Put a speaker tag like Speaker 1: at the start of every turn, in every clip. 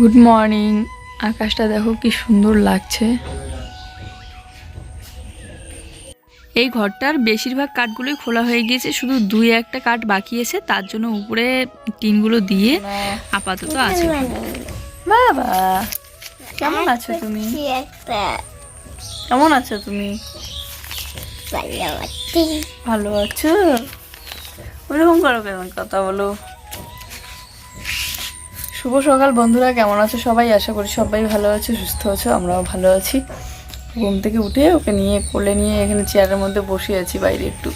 Speaker 1: Good morning আকাশটা দেখো কি সুন্দর লাগছে। এই ঘরটার বেশিরভাগ কাঠগুলোই খোলা হয়ে গিয়েছে শুধু দুই একটা কাঠ বাকি আছে তার জন্য উপরে টিনগুলো দিয়ে আপাতত আছে। বাবা কেমন আছো তুমি? কেমন আছো তুমি? ভালো আছো। ওরকম করো কেমন কথা বলো। শুভ সকাল বন্ধুরা কেমন আছো সবাই? আশা করি সবাই ভালো আছে সুস্থ আছো আমরাও ভালো আছি। ঘুম থেকে উঠে ওকে নিয়ে কোলে নিয়ে এখানে চেয়ারের মধ্যে বসে আছি বাইরে একটু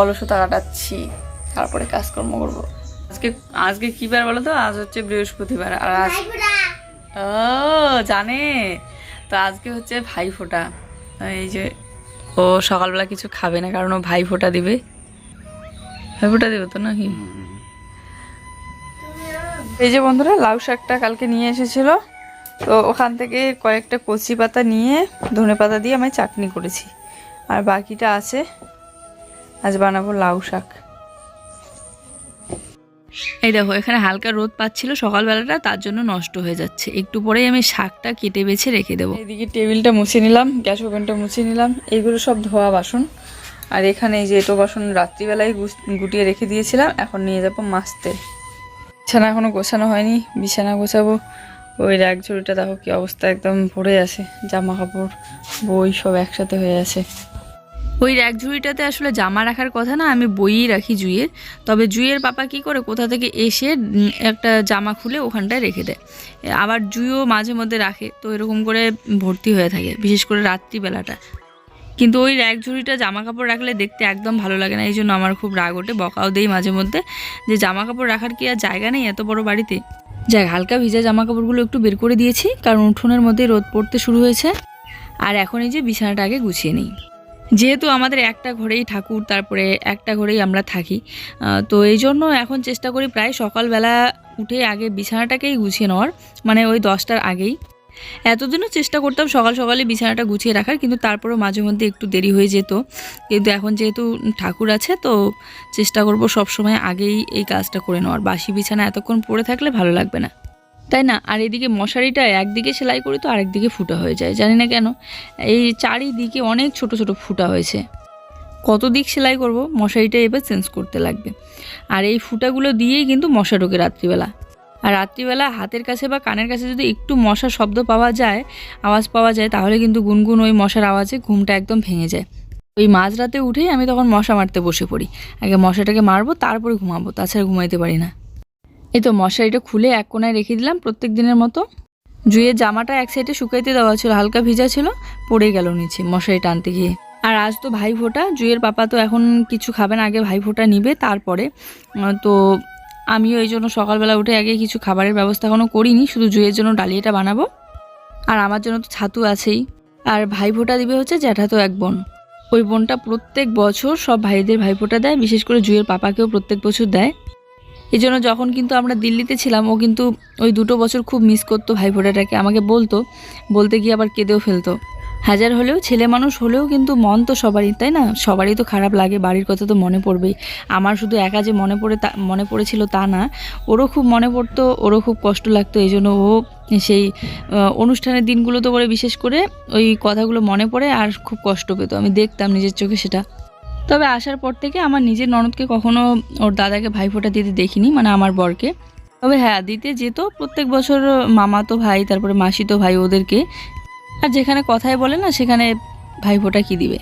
Speaker 1: অলসতা কাটাচ্ছি তারপরে কাজকর্ম করব। আজকে আজকে কি বার বলো তো? আজ হচ্ছে বৃহস্পতিবার আর আজ ও জানে। তো আজকে হচ্ছে ভাই ফোঁটা এই যে ও সকালবেলা কিছু খাবে না কারণ ও ভাই ফোঁটা দিবে। ভাই ফোঁটা দেবে তো নাকি? এই যে বন্ধুরা, লাউ শাকটা কালকে নিয়ে এসেছিল। তো ওখান থেকে কয়েকটা কচি পাতা নিয়ে ধনে পাতা দিয়ে আমি চাটনি করেছি। আর বাকিটা আছে, আজ বানাবো লাউ শাক। এই দেখো, এখানে হালকা রোদ পাচ্ছিল সকালবেলাটা, তার জন্য নষ্ট হয়ে যাচ্ছে। একটু পরেই আমি শাকটা কেটে বেছে রেখে দেবো। এদিকে টেবিলটা মুছে নিলাম, গ্যাস ওভেনটা মুছে নিলাম। এইগুলো সব ধোয়া বাসন। আর এখানে এই যে এটো বাসন রাত্রিবেলায় গুটিয়ে রেখে দিয়েছিলাম, এখন নিয়ে যাব মাছতে। বিছানা এখনও গোছানো হয়নি, বিছানা গোছাবো। ওই র্যাক ঝুড়িটা দেখো কি অবস্থা, একদম ভরে আছে, জামা কাপড়, বই সব একসাথে হয়ে আছে। ওই র্যাক ঝুড়িটাতে আসলে জামা রাখার কথা না, আমি বইই রাখি জুইয়ের। তবে জুইয়ের পাপা কি করে, কোথা থেকে এসে একটা জামা খুলে ওখানটায় রেখে দেয়। আবার জুইও মাঝে মধ্যে রাখে, তো এরকম করে ভর্তি হয়ে থাকে, বিশেষ করে রাত্রিবেলাটা। কিন্তু ওই র্যাক ঝুড়িটা জামা কাপড় রাখলে দেখতে একদম ভালো লাগে না এই জন্য আমার খুব রাগ ওঠে, বকাও দেই মাঝে মধ্যে। যে জামা কাপড় রাখার কি আর জায়গা নেই এত বড় বাড়িতে? যাক, হালকা ভিজা জামা কাপড়গুলো একটু বের করে দিয়েছি, কারণ উঠোনের মধ্যে রোদ পড়তে শুরু হয়েছে। আর এখন এই যে বিছানাটা আগে গুছিয়ে নিই। যেহেতু আমাদের একটা ঘরেই ঠাকুর, তারপরে একটা ঘরেই আমরা থাকি তো এই জন্য এখন চেষ্টা করি প্রায় সকালবেলা উঠে আগে বিছানাটাকেই গুছিয়ে নেওয়ার মানে ওই দশটার আগেই। এতদিনও চেষ্টা করতাম সকাল সকালে বিছানাটা গুছিয়ে রাখার, কিন্তু তারপরেও মাঝে মধ্যে একটু দেরি হয়ে যেত। কিন্তু এখন যেহেতু ঠাকুর আছে, তো চেষ্টা করব সবসময় আগেই এই কাজটা করে নেওয়ার। বাসি বিছানা এতক্ষণ পড়ে থাকলে ভালো লাগবে না। তাই না? আর এদিকে মশারিটা একদিকে সেলাই করি তো আরেকদিকে ফুটা হয়ে যায়, জানি না কেন। এই চারিদিকে অনেক ছোট ছোট ফুটা হয়েছে। কত দিক সেলাই করব, মশারিটা এবার চেঞ্জ করতে লাগবে। আর এই ফুটাগুলো দিয়েই কিন্তু মশা ঢোকে রাত্রিবেলা। আর রাত্রিবেলা হাতের কাছে বা কানের কাছে যদি একটু মশার শব্দ পাওয়া যায়, আওয়াজ পাওয়া যায়, তাহলে কিন্তু গুনগুন ওই মশার আওয়াজে ঘুমটা একদম ভেঙে যায়। ওই মাঝরাতে উঠেই আমি তখন মশা মারতে বসে পড়ি। আগে মশাটাকে মারবো, তারপরে ঘুমাবো, তাছাড়া ঘুমাইতে পারি না। এই তো মশারিটা খুলে এক কোনায় রেখে দিলাম প্রত্যেক দিনের মতো। জুয়ের জামাটা এক সাইডে শুকাইতে দেওয়া ছিল, হালকা ভিজা ছিল, পড়ে গেল নিচে মশারি টানতে গিয়ে। আর আজ তো ভাই ফোঁটা জুয়ের পাপা তো এখন কিছু খাবেন আগে ভাই ফোঁটা নিবে, তারপরে তো আমিও এই জন্য সকালবেলা উঠে আগে কিছু খাবারের ব্যবস্থা এখনও করিনি, শুধু জুয়ের জন্য ডালিয়াটা বানাবো। আর আমার জন্য তো ছাতু আছেই। আর ভাই ফোঁটা দিবে হচ্ছে জ্যাঠাতো এক বোন। ওই বোনটা প্রত্যেক বছর সব ভাইদের ভাইফোঁটা দেয়, বিশেষ করে জুয়ের পাপাকেও প্রত্যেক বছর দেয়। এই জন্য যখন কিন্তু আমরা দিল্লিতে ছিলাম, ও কিন্তু ওই দুটো বছর খুব মিস করতো ভাইফোঁটাটাকে, আমাকে বলতো, বলতে গিয়ে আবার কেঁদেও ফেলতো। হাজার হলেও, ছেলে মানুষ হলেও কিন্তু মন তো সবারই, তাই না? সবারই তো খারাপ লাগে, বাড়ির কথা তো মনে পড়বেই। আমার শুধু একা যে মনে পড়ে তা মনে পড়েছিল তা না, ওরও খুব মনে পড়তো, ওরও খুব কষ্ট লাগতো, এই জন্য ও সেই অনুষ্ঠানের দিনগুলো তো করে বিশেষ করে ওই কথাগুলো মনে পড়ে আর খুব কষ্ট পেতো। আমি দেখতাম নিজের চোখে সেটা। তবে আসার পর থেকে আমার নিজের ননদকে কখনো ওর দাদাকে ভাইফোঁটা দিতে দেখিনি মানে আমার বরকে। তবে হ্যাঁ দিতে যেত, প্রত্যেক বছর মামা তো ভাই, তারপরে মাসি তো ভাই ওদেরকে আর যেখানে কথায় বলে না, সেখানে ভাইফোঁটা কি দিবে?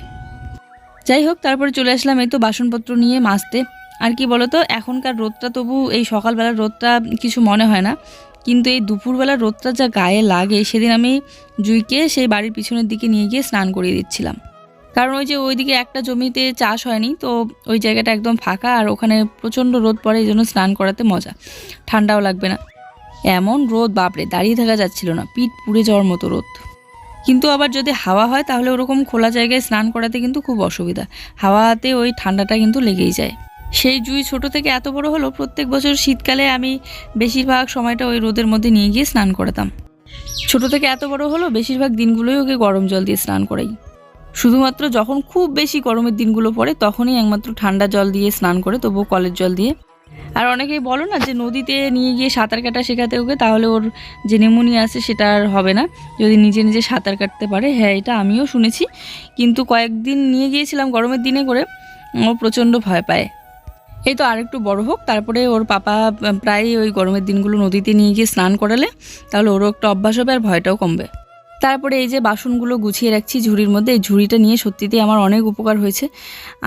Speaker 1: যাই হোক, তারপরে চলে আসলাম এই তো বাসনপত্র নিয়ে মাজতে। আর কি বলতো, এখনকার রোদটা তবু এই সকালবেলার রোদটা কিছু মনে হয় না। কিন্তু এই দুপুরবেলার রোদটা যা গায়ে লাগে, সেদিন আমি জুইকে সেই বাড়ির পিছনের দিকে নিয়ে গিয়ে স্নান করিয়ে দিচ্ছিলাম। কারণ ওই যে ওইদিকে একটা জমিতে চাষ হয়নি, তো ওই জায়গাটা একদম ফাঁকা আর ওখানে প্রচণ্ড রোদ পড়ে, এই জন্য স্নান করাতে মজা। ঠান্ডাও লাগবে না। এমন রোদ, বাপরে, দাঁড়িয়ে থাকা যাচ্ছিল না। পিঠ পুড়ে যাওয়ার মতো রোদ। কিন্তু আবার যদি হাওয়া হয়, তাহলে ওরকম খোলা জায়গায় স্নান করাতে কিন্তু খুব অসুবিধা। হাওয়াতে ওই ঠান্ডাটা কিন্তু লেগেই যায়। সেই জুই ছোট থেকে এত বড় হলো, প্রত্যেক বছর শীতকালে আমি বেশিরভাগ সময়টা ওই রোদের মধ্যে নিয়ে গিয়ে স্নান করাতাম। ছোট থেকে এত বড় হলো, বেশিরভাগ দিনগুলোই ওকে গরম জল দিয়ে স্নান করাই। শুধুমাত্র যখন খুব বেশি গরমের দিনগুলো পড়ে, তখনই একমাত্র ঠান্ডা জল দিয়ে স্নান করে, তবুও কলের জল দিয়ে আর অনেকেই বলো না যে নদীতে নিয়ে গিয়ে সাঁতার কাটা শেখাতে ওকে, তাহলে ওর যে নেমুনিয়া আছে সেটা আর হবে না। যদি নিজে নিজে সাঁতার কাটতে পারে হ্যাঁ এটা আমিও শুনেছি। কিন্তু কয়েকদিন নিয়ে গিয়েছিলাম গরমের দিনে করে, ও প্রচণ্ড ভয় পায়। এই তো আরেকটু বড় হোক, তারপরে ওর পাপা প্রায় ওই গরমের দিনগুলো নদীতে নিয়ে গিয়ে স্নান করালে, তাহলে ওরও একটা অভ্যাস হবে আর ভয়টাও কমবে। তারপরে এই যে বাসনগুলো গুছিয়ে রাখছি ঝুড়ির মধ্যে, এই ঝুড়িটা নিয়ে সত্যিতেই আমার অনেক উপকার হয়েছে।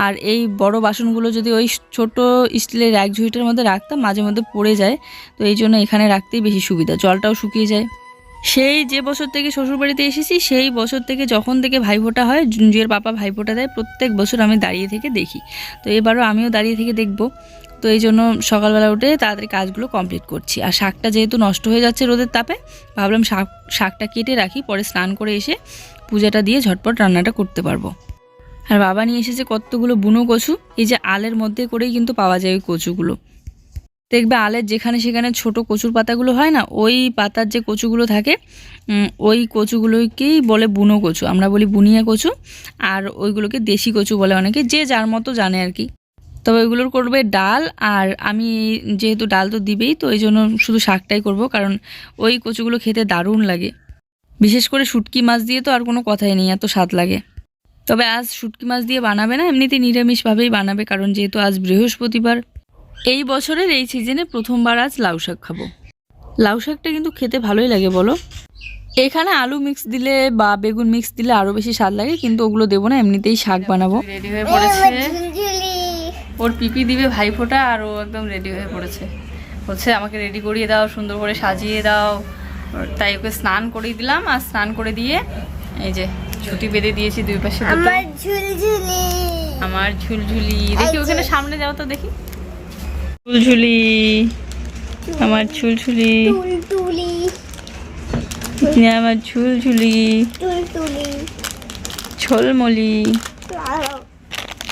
Speaker 1: আর এই বড় বাসনগুলো যদি ওই ছোট স্টিলের এক ঝুড়িটার মধ্যে রাখতাম, মাঝে মধ্যে পড়ে যায়। তো এই জন্য এখানে রাখতেই বেশি সুবিধা, জলটাও শুকিয়ে যায়। সেই যে বছর থেকে শ্বশুরবাড়িতে এসেছি, সেই বছর থেকে যখন থেকে ভাইফোঁটা হয়, জুঞ্জুয়ের পাপা ভাইফোঁটা দেয়, প্রত্যেক বছর আমি দাঁড়িয়ে থেকে দেখি। তো এবারও আমিও দাঁড়িয়ে থেকে দেখব। তো এই জন্য সকালবেলা উঠে তাড়াতাড়ি কাজগুলো কমপ্লিট করছি। আর শাকটা যেহেতু নষ্ট হয়ে যাচ্ছে রোদের তাপে, ভাবলাম শাক, শাকটা কেটে রাখি, পরে স্নান করে এসে পূজাটা দিয়ে ঝটপট রান্নাটা করতে পারব। আর বাবা নিয়ে এসেছে কতগুলো বুনো কচু, এই যে আলের মধ্যে করেই কিন্তু পাওয়া যায় ওই কচুগুলো। দেখবে আলের যেখানে সেখানে ছোট কচুর পাতাগুলো হয় না, ওই পাতার যে কচুগুলো থাকে ওই কচুগুলোকেই বলে বুনো কচু। আমরা বলি বুনিয়া কচু আর ওইগুলোকে দেশি কচু বলে অনেকে, যে যার মতো জানে আর কি। তবে ওইগুলোর করবে ডাল আর আমি যেহেতু ডাল তো দিবেই, তো এই জন্য শুধু শাকটাই করব কারণ ওই কচুগুলো খেতে দারুণ লাগে। বিশেষ করে শুটকি মাছ দিয়ে তো আর কোনো কথাই নেই, এত স্বাদ লাগে। তবে আজ শুটকি মাছ দিয়ে বানাবে না এমনিতে নিরামিষভাবেই বানাবে কারণ যেহেতু আজ বৃহস্পতিবার। এই বছরের এই সিজনে প্রথমবার আজ লাউ শাক খাব। লাউ শাকটা কিন্তু খেতে ভালোই লাগে বলো। এখানে আলু মিক্স দিলে বা বেগুন মিক্স দিলে আরও বেশি স্বাদ লাগে কিন্তু ওগুলো দেবো না এমনিতেই শাক বানাবো। রেডি হয়ে পড়েছে। ওর পিপি দিবে ভাইফোঁটা আর ও একদম রেডি হয়ে পড়েছে। বলছে আমাকে রেডি করিয়ে দাও সুন্দর করে সাজিয়ে দাও। তাই ওকে স্নান করিয়ে দিলাম আর স্নান করে দিয়ে এই যে ছুটি বেঁধে দিয়েছি দুই পাশে।
Speaker 2: আমার ঝুলঝুলি।
Speaker 1: আমার ঝুলঝুলি। দেখি ওখানে সামনে যাও তো দেখি। ঝুলঝুলি আমার
Speaker 2: টুলটুলি
Speaker 1: আমার ঝুলঝুলি ঝোলমলি।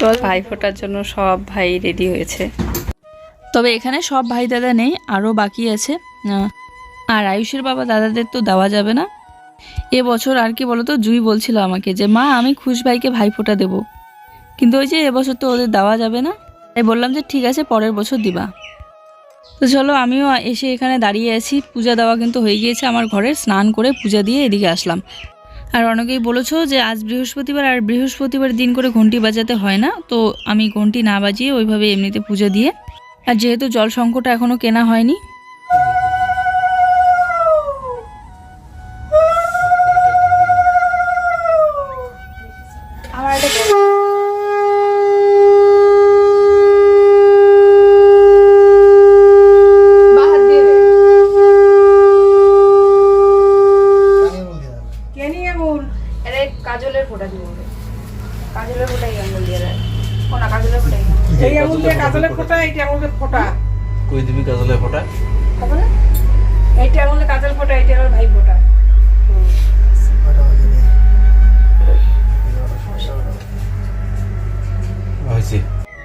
Speaker 1: চল ভাই ফোটার জন্য সব ভাই রেডি হয়েছে। তবে এখানে সব ভাই দাদা নেই আরও বাকি আছে। আর আয়ুষের বাবা দাদাদের তো দেওয়া যাবে না। এ বছর আর কি বলতো জুই বলছিল আমাকে যে মা আমি খুশ ভাইকে ভাই ফোঁটা দেবো। কিন্তু ওই যে এবছর তো ওদের দেওয়া যাবে না। তাই বললাম যে, ঠিক আছে, পরের বছর দিবা। তো চলো, আমিও এসে এখানে দাঁড়িয়ে আছি। পূজা দেওয়া কিন্তু হয়ে গিয়েছে আমার ঘরে। স্নান করে পূজা দিয়ে এদিকে আসলাম। আর অনেকেই বলেছ যে, আজ বৃহস্পতিবার। আর বৃহস্পতিবার দিন করে ঘন্টি বাজাতে হয় না। তো আমি ঘন্টি না বাজিয়ে ওইভাবে এমনিতে পূজা দিয়ে। আর যেহেতু জল সংকট এখনও কেনা হয়নি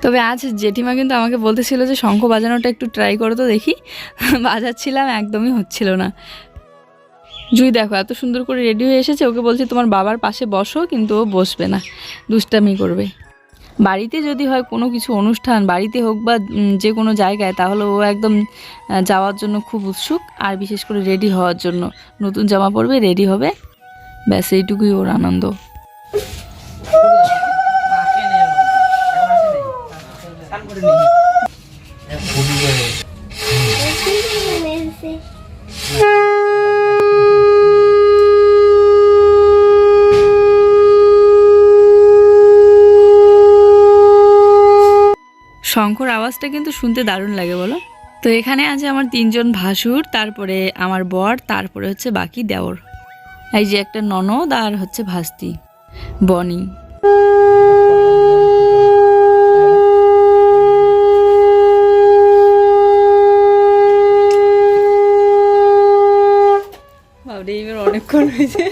Speaker 1: তবে আজ জেঠিমা কিন্তু আমাকে বলতেছিল যে শঙ্খ বাজানোটা একটু ট্রাই করো তো দেখি। বাজাচ্ছিলাম, একদমই হচ্ছিল না। জুই দেখো, এত সুন্দর করে রেডি হয়ে এসেছে, ওকে বলছি তোমার বাবার পাশে বসো, কিন্তু ও বসবে না, দুষ্টামি করবে। বাড়িতে যদি হয় কোনো কিছু অনুষ্ঠান, বাড়িতে হোক বা যে কোনো জায়গায়, তাহলে ও একদম যাওয়ার জন্য খুব উৎসুক, আর বিশেষ করে রেডি হওয়ার জন্য। নতুন জামা পরবে রেডি হবে। ব্যাস, এইটুকুই ওর আনন্দ। শঙ্কর আওয়াজটা কিন্তু শুনতে দারুণ লাগে, বলো? তো এখানে আছে আমার তিনজন ভাসুর, তারপরে আমার বর, তারপরে হচ্ছে বাকি দেওর। এই যে একটা ননদ আর হচ্ছে ভাস্তি, বনি বাবরে এবার অনেকক্ষণ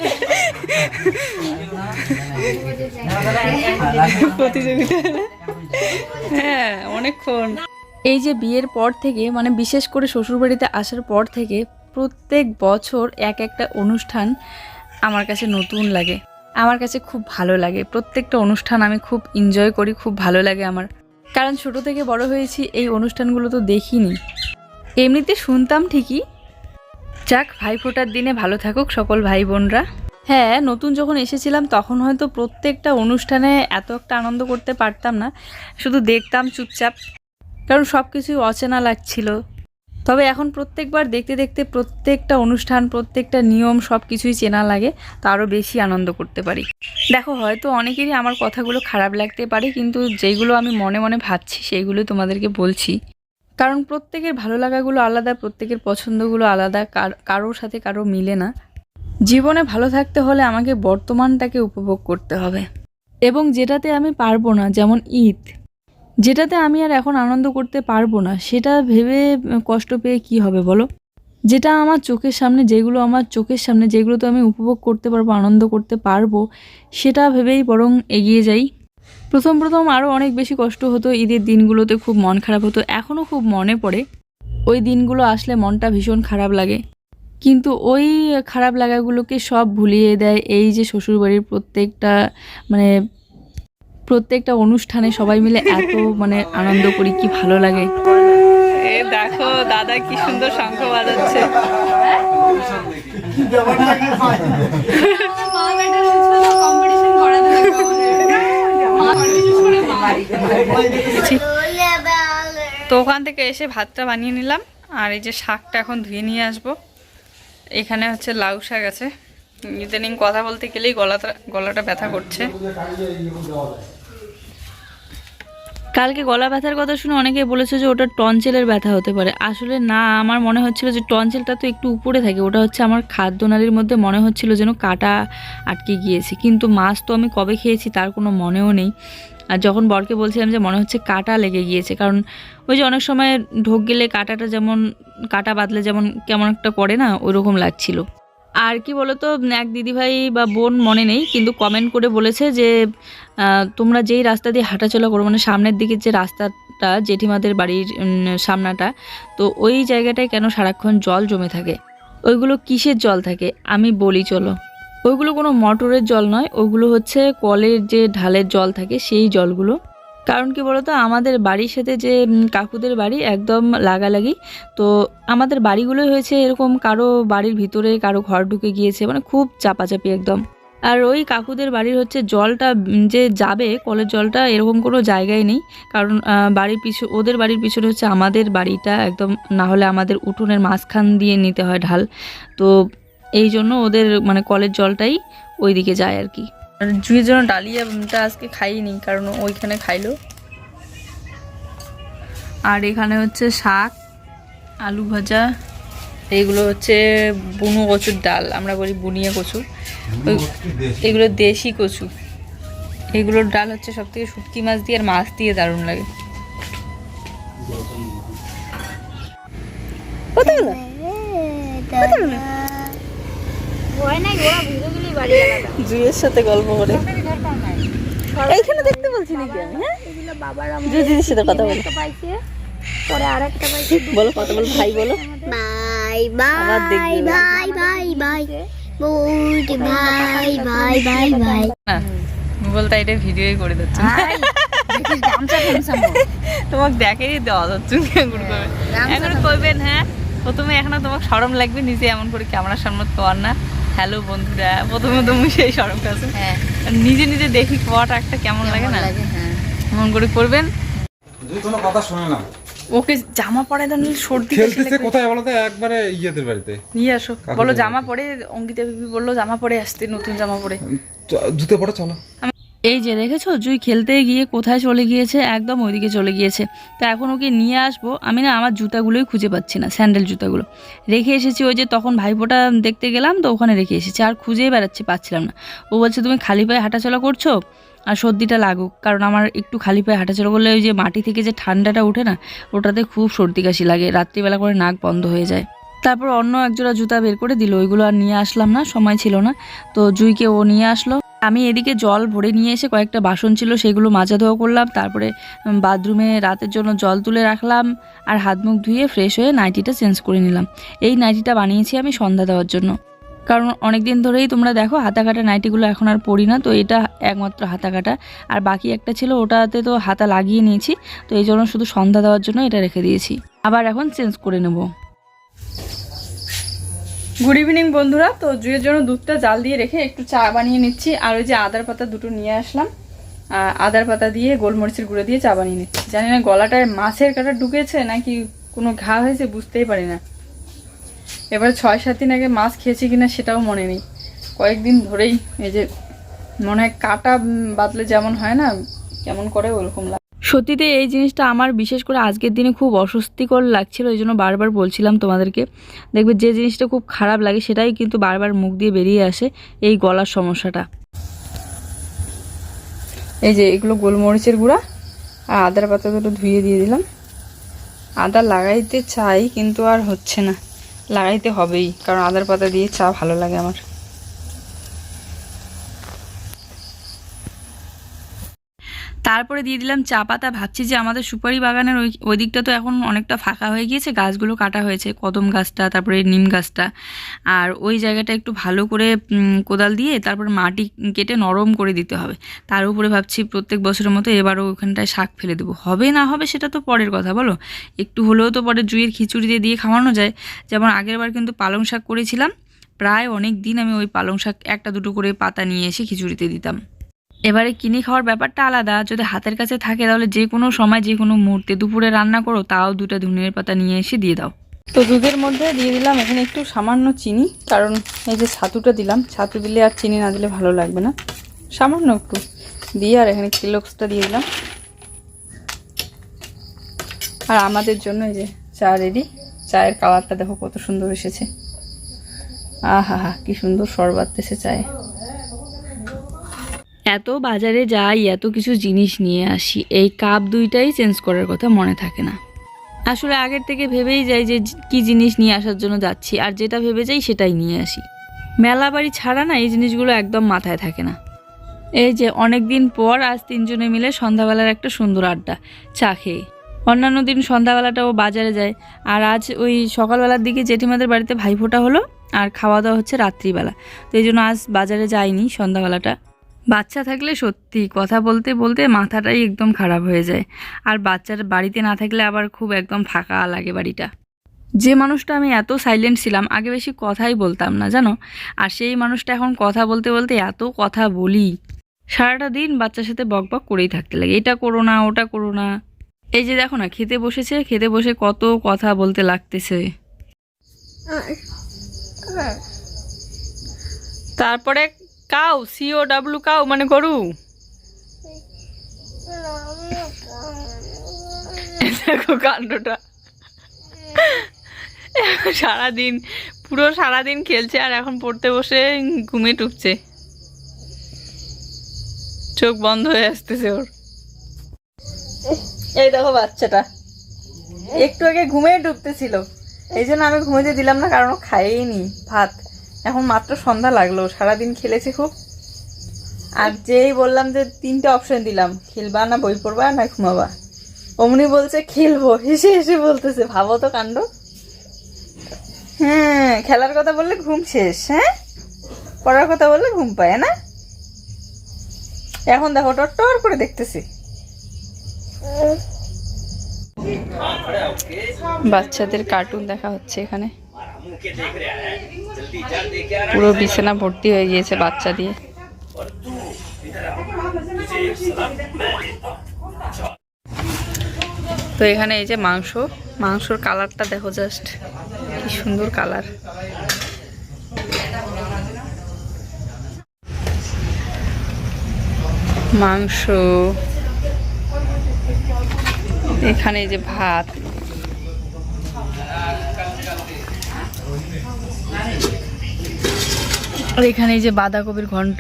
Speaker 1: হ্যাঁ অনেকক্ষণ। এই যে বিয়ের পর থেকে মানে বিশেষ করে শ্বশুরবাড়িতে আসার পর থেকে, প্রত্যেক বছর এক একটা অনুষ্ঠান আমার কাছে নতুন লাগে। আমার কাছে খুব ভালো লাগে। প্রত্যেকটা অনুষ্ঠান আমি খুব এনজয় করি, খুব ভালো লাগে আমার। কারণ ছোট থেকে বড় হয়েছি, এই অনুষ্ঠানগুলো তো দেখিনি। এমনিতে শুনতাম ঠিকই যাক ভাই ফোটার দিনে ভালো থাকুক সকল ভাই বোনরা হ্যাঁ নতুন যখন এসেছিলাম, তখন হয়তো প্রত্যেকটা অনুষ্ঠানে এত একটা আনন্দ করতে পারতাম না। শুধু দেখতাম চুপচাপ, কারণ সব কিছুই অচেনা লাগছিল। তবে এখন প্রত্যেকবার দেখতে দেখতে প্রত্যেকটা অনুষ্ঠান, প্রত্যেকটা নিয়ম সব কিছুই চেনা লাগে, তা আরও বেশি আনন্দ করতে পারি। দেখো, হয়তো অনেকেরই আমার কথাগুলো খারাপ লাগতে পারে, কিন্তু যেগুলো আমি মনে মনে ভাবছি সেইগুলো তোমাদেরকে বলছি। কারণ প্রত্যেকের ভালো লাগাগুলো আলাদা, প্রত্যেকের পছন্দগুলো আলাদা, কার- কারোর সাথে কারও মিলে না। জীবনে ভালো থাকতে হলে আমাকে বর্তমানটাকে উপভোগ করতে হবে। এবং যেটাতে আমি পারব না, যেমন ঈদ, যেটাতে আমি আর এখন আনন্দ করতে পারব না, সেটা ভেবে কষ্ট পেয়ে কি হবে বলো? যেটা আমার চোখের সামনে, যেগুলো আমার চোখের সামনে, যেগুলো তো আমি উপভোগ করতে পারব, আনন্দ করতে পারব, সেটা ভেবেই বরং এগিয়ে যাই। প্রথম প্রথম আরও অনেক বেশি কষ্ট হতো ঈদের দিনগুলোতে খুব মন খারাপ হতো এখনও খুব মনে পড়ে। ওই দিনগুলো আসলে মনটা ভীষণ খারাপ লাগে। কিন্তু ওই খারাপ লাগাগুলোকে সব ভুলিয়ে দেয় এই যে শ্বশুরবাড়ির প্রত্যেকটা মানে প্রত্যেকটা অনুষ্ঠানে সবাই মিলে এত মানে আনন্দ করি কি ভালো লাগে। দেখো দাদা কি সুন্দর শঙ্খ বাজাচ্ছে। তো ওখান থেকে এসে ভাতটা বানিয়ে নিলাম, আর এই যে শাকটা এখন ধুয়ে নিয়ে আসব। এখানে হচ্ছে লাউ শাক আছে। ইদানিং কথা বলতে গেলেই গলাটা গলাটা ব্যথা করছে। কালকে গলা ব্যথার কথা শুনে অনেকে বলেছে যে ওটা টনসিলের ব্যথা হতে পারে। আসলে না, আমার মনে হচ্ছিল যে টনসিলটা তো একটু উপরে থাকে, ওটা হচ্ছে আমার খাদ্য খাদ্যনালীর মধ্যে মনে হচ্ছিল যেন কাটা আটকে গিয়েছে। কিন্তু মাছ তো আমি কবে খেয়েছি তার কোনো মনেও নেই। আর যখন বরকে বলছিলাম যে মনে হচ্ছে কাটা লেগে গিয়েছে, কারণ ওই যে অনেক সময় ঢোক গেলে কাটাটা যেমন, কাটা বাঁধলে যেমন কেমন একটা করে না ওই রকম লাগছিল। আর কি বলতো, এক দিদিভাই বা বোন মনে নেই, কিন্তু কমেন্ট করে বলেছে যে তোমরা যেই রাস্তা দিয়ে হাঁটাচলা করো মানে সামনের দিকে যে রাস্তাটা, জেঠিমাদের বাড়ির সামনাটা, তো ওই জায়গাটায় কেন সারাক্ষণ জল জমে থাকে? ওইগুলো কিসের জল থাকে? আমি বলি, চলো। ওইগুলো কোনো মোটরের জল নয়, ওগুলো হচ্ছে কলের যে ঢালের জল থাকে, সেই জলগুলো কারণ কি বলতো, আমাদের বাড়ির সাথে যে কাকুদের বাড়ি একদম লাগালাগি। তো আমাদের বাড়িগুলোই হয়েছে এরকম কারও বাড়ির ভিতরে কারও ঘর ঢুকে গিয়েছে মানে খুব চাপাচাপি একদম। আর ওই কাকুদের বাড়ির হচ্ছে জলটা যে যাবে কলের জলটা এরকম কোনো জায়গায় নেই। কারণ বাড়ির পিছু, ওদের বাড়ির পিছনে হচ্ছে আমাদের বাড়িটা একদম, না হলে আমাদের উঠোনের মাঝখান দিয়ে নিতে হয় ঢাল। তো এই জন্য ওদের মানে কলের জলটাই ওইদিকে যায় আর কি। জুয়ের জন্য ডালিয়াটা আজকে খাইনি কারণ ওইখানে খাইলো। আর এখানে হচ্ছে শাক আলু ভাজা এইগুলো হচ্ছে বুনো কচুর ডাল আমরা বলি বুনিয়া কচু এগুলো দেশি কচু। এগুলোর ডাল হচ্ছে সব থেকে শুটকি মাছ দিয়ে আর মাছ দিয়ে দারুণ লাগে। জুয়ের সাথে গল্প করে। এইখানে দেখতে বলছি নাকি হ্যাঁ? সাথে কথা বলো।
Speaker 2: পরে আরেকটা
Speaker 1: বলো কথা বলো ভাই বলো।
Speaker 2: Bye bye bye bye bye ভাই ভাই ভাই ভাই
Speaker 1: এটা ভিডিওই করে দিচ্ছে। তোমাকে দেখেই দেওয়া যাচ্ছে এখন কইবেন হ্যাঁ প্রথমে এখন তোমাকে সরম লাগবে নিজে এমন করে ক্যামেরার সামনে কর না। হ্যালো বন্ধুরা প্রথমে তুমি সেই সরম কাছে নিজে নিজে দেখি কোয়াটা একটা কেমন লাগে না। মন করে করবেন
Speaker 3: যদি কোনো কথা শোনে না।
Speaker 1: ওকে জামা পরে দেন সর্দি
Speaker 3: খেলতেছে কোথায় বলো তো একবারে ইয়েদের বাড়িতে।
Speaker 1: নিয়ে আসো। বলো জামা পরে অঙ্কিতা বিবি বলল জামা পরে আসতে নতুন জামা পরে।
Speaker 3: জুতো জুতে পরে চলো।
Speaker 1: এই যে দেখেছ, জুই খেলতে গিয়ে কোথায় চলে গিয়েছে? একদম ওইদিকে চলে গিয়েছে। তো এখন ওকে নিয়ে আসব। আমি না আমার জুতাগুলোই খুঁজে পাচ্ছি না, স্যান্ডেল জুতাগুলো। রেখে এসেছি ওই যে তখন ভাইফোঁটা দেখতে গেলাম, তো ওখানে রেখে এসেছি। আর খুঁজেই বেড়াচ্ছি, পাচ্ছিলাম না। ও বলছে, তুমি খালি পায়ে হাঁটাচলা করছ? আর সর্দিটা লাগুক। কারণ আমার একটু খালি পায়ে হাঁটাচলা করলে ওই যে মাটি থেকে যে ঠান্ডাটা ওঠে না, ওটাতে খুব সর্দি কাশি লাগে। রাত্রিবেলা করে নাক বন্ধ হয়ে যায়। তারপর অন্য একজোড়া জুতা বের করে দিল। ওইগুলো আর নিয়ে আসলাম না, সময় ছিল না। তো জুইকে ও নিয়ে আসলো। আমি এদিকে জল ভরে নিয়ে এসে কয়েকটা বাসন ছিল, সেগুলো মাজা ধোয়া করলাম, তারপরে বাথরুমে রাতের জন্য জল তুলে রাখলাম আর হাত মুখ ধুয়ে ফ্রেশ হয়ে নাইটিটা চেঞ্জ করে নিলাম। এই নাইটিটা বানিয়েছি আমি সন্ধ্যা দেওয়ার জন্য। কারণ অনেক দিন ধরেই তোমরা দেখো হাতা কাটা নাইটিগুলো এখন আর পরি না, তো এটা একমাত্র হাতা কাটা আর বাকি একটা ছিল, ওটাতে তো হাতা লাগিয়ে নিয়েছি, তো এই জন্য শুধু সন্ধ্যা দেওয়ার জন্য এটা রেখে দিয়েছি। আবার এখন চেঞ্জ করে নেব। গুড ইভিনিং বন্ধুরা। তো জুয়ের জন্য দুধটা জাল দিয়ে রেখে একটু চা বানিয়ে নিচ্ছি। আর ওই যে আদার পাতা দুটো নিয়ে আসলাম। আদার পাতা দিয়ে গোলমরিচের গুঁড়ো দিয়ে চা বানিয়ে নিচ্ছি। জানি না গলাটায় মাছের কাটা ঢুকেছে নাকি কোনো ঘা হয়েছে, বুঝতেই পারি না। এবার ছয় সাত দিন আগে মাছ খেয়েছি কিনা সেটাও মনে নেই। কয়েকদিন ধরেই এই যে মনে হয় কাটা বাদলে যেমন হয় না, কেমন করে ওরকম লাগে। সত্যিতে এই জিনিসটা আমার বিশেষ করে আজকের দিনে খুব অস্বস্তিকর লাগছিল, এই জন্য বারবার বলছিলাম তোমাদেরকে। দেখবে যে জিনিসটা খুব খারাপ লাগে সেটাই কিন্তু বারবার মুখ দিয়ে বেরিয়ে আসে এই গলার সমস্যাটা। এই যে এগুলো গোলমরিচের গুঁড়া আর আদার পাতা দুটো ধুয়ে দিয়ে দিলাম। আদা লাগাইতে চাই কিন্তু আর হচ্ছে না। লাগাইতে হবেই, কারণ আদার পাতা দিয়ে চা ভালো লাগে আমার। তারপরে দিয়ে দিলাম চা পাতা। ভাবছি যে আমাদের সুপারি বাগানের ওই ওই দিকটা তো এখন অনেকটা ফাঁকা হয়ে গিয়েছে। গাছগুলো কাটা হয়েছে, কদম গাছটা, তারপরে নিম গাছটা। আর ওই জায়গাটা একটু ভালো করে কোদাল দিয়ে তারপর মাটি কেটে নরম করে দিতে হবে। তার উপরে ভাবছি প্রত্যেক বছরের মতো এবারও ওখানটায় শাক ফেলে দেবো। হবে না হবে সেটা তো পরের কথা, বলো? একটু হলেও তো পরে জুইয়ের খিচুড়ি দিয়ে দিয়ে খাওয়ানো যায়। যেমন আগের বার কিন্তু পালং শাক করেছিলাম। প্রায় অনেক দিন আমি ওই পালং শাক একটা দুটো করে পাতা নিয়ে এসে খিচুড়িতে দিতাম। এবারে কিনে খাওয়ার ব্যাপারটা আলাদা। যদি হাতের কাছে থাকে, তাহলে যে কোনো সময়, যে কোনো মুহূর্তে দুপুরে রান্না করো, তাও দুটো ধনিয়ার পাতা নিয়ে এসে দিয়ে দাও। তো দুধের মধ্যে দিয়ে দিলাম এখানে একটু সামান্য চিনি, কারণ এই যে ছাতুটা দিলাম, ছাতু দিলে আর চিনি না দিলে ভালো লাগবে না। সামান্য একটু দিয়ে আর এখানে কিলোক্সটা দিয়ে দিলাম। আর আমাদের জন্য এই যে চা রেডি চায়ের কালারটা দেখো কত সুন্দর এসেছে। আহা হা, কি সুন্দর সরবাতেছে চায়ে। এত বাজারে যাই, এত কিছু জিনিস নিয়ে আসি, এই কাপ দুইটাই চেঞ্জ করার কথা মনে থাকে না। আসলে আগের থেকে ভেবেই যাই যে কি জিনিস নিয়ে আসার জন্য যাচ্ছি, আর যেটা ভেবে যাই সেটাই নিয়ে আসি। মেলা বাড়ি ছাড়া না এই জিনিসগুলো একদম মাথায় থাকে না। এই যে অনেক দিন পর আজ তিনজনে মিলে সন্ধ্যাবেলার একটা সুন্দর আড্ডা, চা খেয়ে। অন্যান্য দিন সন্ধ্যাবেলাটা ও বাজারে যায়, আর আজ ওই সকালবেলার দিকে জেঠিমাদের বাড়িতে ভাইফোঁটা হলো, আর খাওয়া দাওয়া হচ্ছে রাত্রিবেলা। তো এই জন্য আজ বাজারে যাইনি সন্ধ্যাবেলাটা। বাচ্চা থাকলে সত্যি কথা বলতে বলতে মাথাটাই একদম খারাপ হয়ে যায়। আর বাচ্চার বাড়িতে না থাকলে আবার খুব একদম ফাঁকা লাগে বাড়িটা। যে মানুষটা আমি এত সাইলেন্ট ছিলাম আগে বেশি কথাই বলতাম না জানো? আর সেই মানুষটা এখন কথা বলতে বলতে এত কথা বলি। সারাটা দিন বাচ্চার সাথে বকবক করেই থাকতে লাগে। এটা করো না ওটা করো না। এই যে দেখো না খেতে বসেছে খেতে বসে কত কথা বলতে লাগতেছে। তারপরে কাউ সিও ডাব্লু কাউ মানে গরু? দেখো কাণ্ডটা। সারাদিন, পুরো সারাদিন খেলছে আর এখন পড়তে বসে ঘুমিয়ে টুকছে। চোখ বন্ধ হয়ে আসতেছে ওর। এই দেখো বাচ্চাটা। একটু আগে ঘুমিয়ে ডুবতেছিল। এই জন্য আমি ঘুমিয়ে দিলাম না, কারণ খাইনি ভাত। এখন মাত্র সন্ধ্যা লাগল, সারাদিন খেলেছে খুব। আর যেই বললাম যে তিনটে অপশন দিলাম, খেলবা না বই পড়বা না ঘুমাবা? অমনি বলছে, খেলব। হেসে হেসে বলতেছে, ভাবো তো কাণ্ড। হ্যাঁ খেলার কথা বললে ঘুম শেষ হ্যাঁ? পড়ার কথা বললে ঘুম পায়, না? এখন দেখো, টর করে দেখতেছি। বাচ্চাদের কার্টুন দেখা হচ্ছে এখানে। পুরো বিছানা ভর্তি হয়ে গিয়েছে বাচ্চা দিয়ে। তো এখানে এই যে মাংস মাংসর কালারটা দেখো জাস্ট কি সুন্দর কালার। মাংস এখানে এই যে ভাত আর এখানে যে বাঁধাকপির ঘন্ট।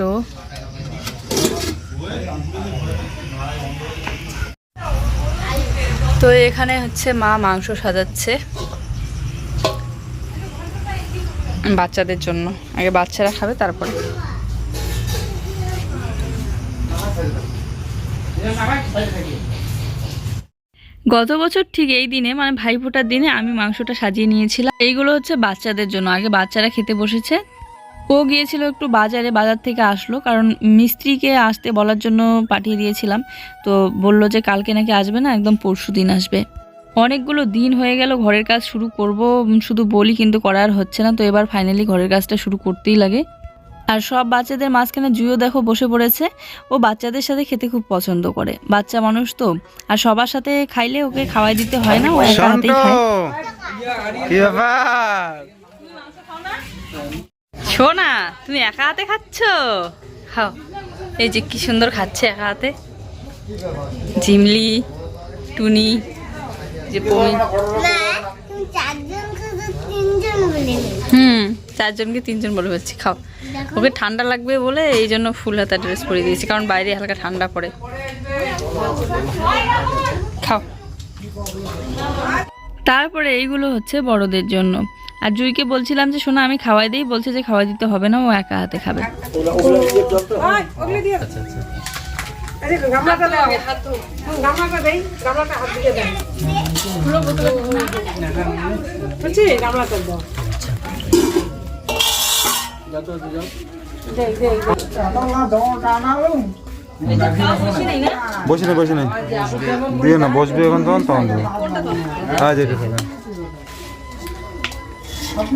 Speaker 1: তো এখানে হচ্ছে মা মাংস সাজাচ্ছে বাচ্চাদের জন্য। আগে বাচ্চারা খাবে, তারপরে। গত বছর ঠিক এই দিনে মানে ভাইফোঁটার দিনে আমি মাংসটা সাজিয়ে নিয়েছিলাম। এইগুলো হচ্ছে বাচ্চাদের জন্য। আগে বাচ্চারা খেতে বসেছে। ও গিয়েছিল একটু বাজারে, বাজার থেকে আসলো। কারণ মিস্ত্রিকে আসতে বলার জন্য পাঠিয়ে দিয়েছিলাম। তো বলল যে কালকে নাকি আসবে না, একদম পরশু দিন আসবে। অনেকগুলো দিন হয়ে গেল, ঘরের কাজ শুরু করব। শুধু বলি কিন্তু করার হচ্ছে না, তো এবার ফাইনালি ঘরের কাজটা শুরু করতেই লাগে। আর সব বাচ্চাদের মাঝখানে জুইও দেখো বসে পড়েছে। ও বাচ্চাদের সাথে খেতে খুব পছন্দ করে। বাচ্চা মানুষ তো। আর সবার সাথে খাইলে ওকে খাওয়াই দিতে হয় না, ও একা হাতেই খায়। শোনা তুমি একা হাতে খাচ্ছ? খাও এই যে কি সুন্দর খাচ্ছে একা হাতে। ঝিমলি টুনি, যে হুম, চারজনকে তিনজন বলে হচ্ছে খাও। ওকে ঠান্ডা লাগবে বলে এই জন্য ফুল হাতা ড্রেস পরে দিয়েছি, কারণ বাইরে হালকা ঠান্ডা পড়ে। খাও। তারপরে এইগুলো হচ্ছে বড়দের জন্য। আর জুইকে বলছিলাম যে শোনা আমি খাওয়াই দিই। বলছে যে খাওয়াই দিতে হবে না ও একা হাতে খাবে।
Speaker 3: বসে নে বসে নে। দিয়ে না বসবে এখন তখন তখন দেবে। আজ এটা থাকে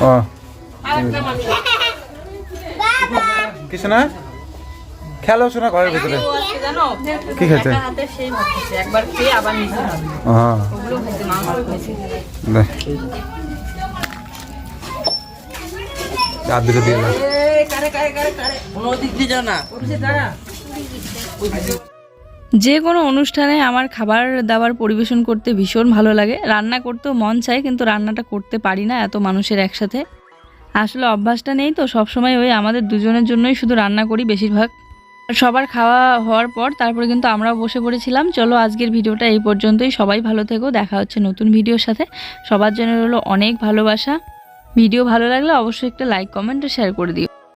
Speaker 3: ও কিছু না খেলো শোনা ঘরের ভিতরে। কি খেতে আর দুটো দিয়ে।
Speaker 1: যে কোনো অনুষ্ঠানে আমার খাবার দাবার পরিবেশন করতে ভীষণ ভালো লাগে। রান্না করতেও মন চায় কিন্তু রান্নাটা করতে পারি না এত মানুষের একসাথে। আসলে অভ্যাসটা নেই তো সবসময় ওই আমাদের দুজনের জন্যই শুধু রান্না করি বেশিরভাগ। সবার খাওয়া হওয়ার পর তারপরে কিন্তু আমরাও বসে পড়েছিলাম। চলো আজকের ভিডিওটা এই পর্যন্তই। সবাই ভালো থেকো, দেখা হচ্ছে নতুন ভিডিওর সাথে। সবার জন্য হলো অনেক ভালোবাসা। ভিডিও ভালো লাগলে অবশ্যই একটা লাইক কমেন্ট শেয়ার করে দিও।